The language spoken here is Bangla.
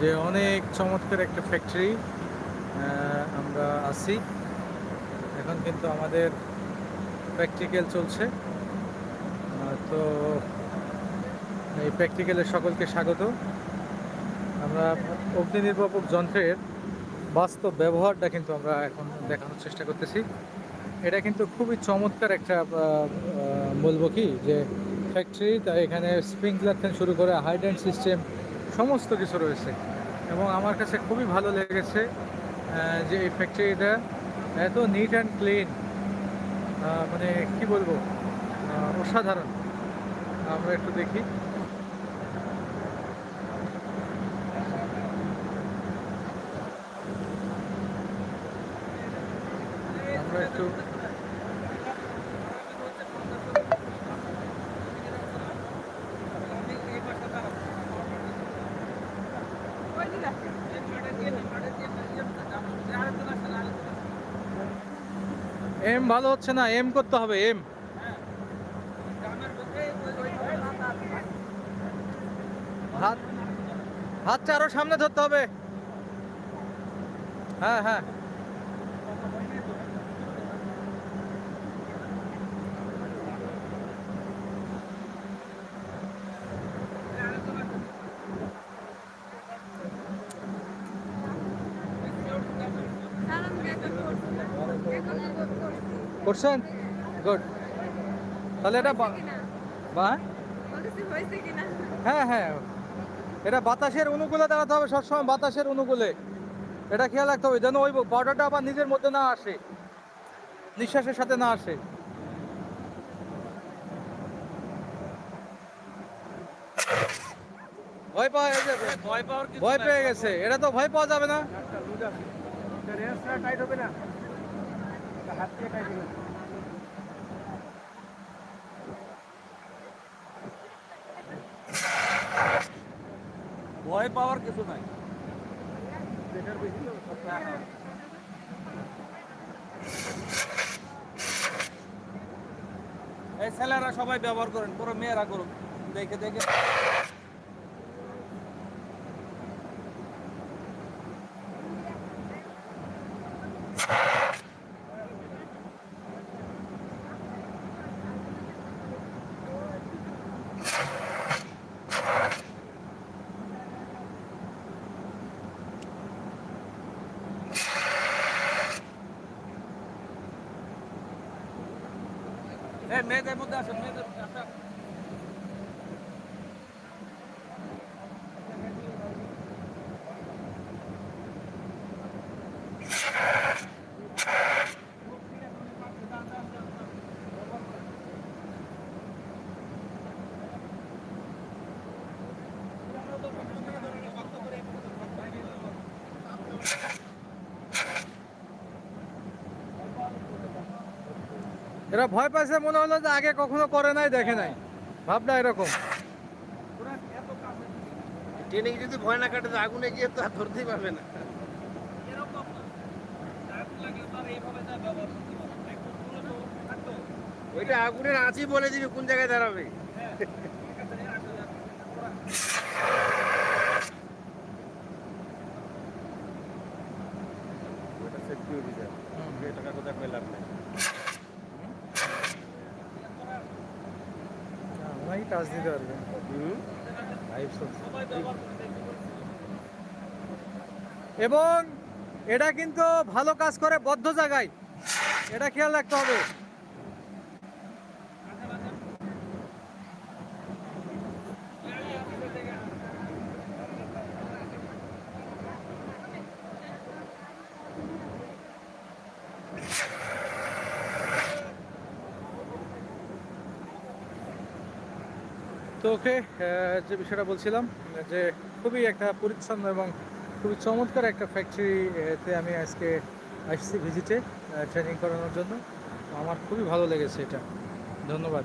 যে অনেক চমৎকার একটা ফ্যাক্টরি আমরা আছি। এখন কিন্তু আমাদের প্র্যাকটিক্যাল চলছে। তো এই প্র্যাকটিক্যালে সকলকে স্বাগত। আমরা অগ্নি নির্বাপক যন্ত্রের বাস্তব ব্যবহারটা কিন্তু আমরা এখন দেখানোর চেষ্টা করতেছি। এটা কিন্তু খুবই চমৎকার একটা বলব কি যে ফ্যাক্টরি তাই এখানে স্প্রিংকলার থেকে শুরু করে হাইড্রেন্ট সিস্টেম সমস্ত কিছু রয়েছে এবং আমার কাছে খুবই ভালো লেগেছে যে এই ফ্যাক্টরিটা এত নিট অ্যান্ড ক্লিন মানে কি বলব অসাধারণ। আমরা একটু দেখি। আমরা একটু এম ভালো হচ্ছে না এম করতে হবে এম হাত হাতটা আরও সামনে ধরতে হবে। হ্যাঁ হ্যাঁ। করছেন? গুড তাহলে এটা বা- বা- হ্যাঁ হ্যাঁ। এটা বাতাসের অনুকূলে দাঁড়াতে হবে সবসময় বাতাসের অনুকূলে। এটা খেয়াল রাখতে হবে যেন ওই পাউডারটা আবার নিজের মধ্যে না আসে। নিঃশ্বাসের সাথে না আসে। ভয় পাওয়া গেছে? ভয় পাওয়ার ভয় পেয়ে গেছে। এটা তো ভয় পাওয়া যাবে না। টাইট হবে না। হাত দিয়ে টাইট হবে। ভয় পাওয়ার কিছু নাই। হ্যাঁ, হ্যাঁ। এই ছেলেরা সবাই ব্যবহার করেন পুরো মেয়েরা করুন দেখে দেখে। মেয়েদের মধ্যে আসেন মেয়েদের মধ্যে আসেন এরা ভয় পাইছে মনে হলো যে আগে কখনো করে নাই দেখে নাই। ভাবনা এরকম। ট্রেনে যদি ভয় না কাটে আগুনে গিয়ে তো আর ধরতেই পারবে না। ওইটা আগুনের আছি বলে দিবি কোন জায়গায় দাঁড়াবে। কাজ দিতে পারবে। এবং এটা কিন্তু ভালো কাজ করে বদ্ধ জায়গায়। এটা খেয়াল রাখতে হবে। তো ওকে যে বিষয়টা বলছিলাম, যে খুবই একটা পরিচ্ছন্ন এবং খুবই চমৎকার একটা ফ্যাক্টরিতে আমি আজকে আসছি ভিজিটে ট্রেনিং করানোর জন্য। আমার খুবই ভালো লেগেছে এটা। ধন্যবাদ।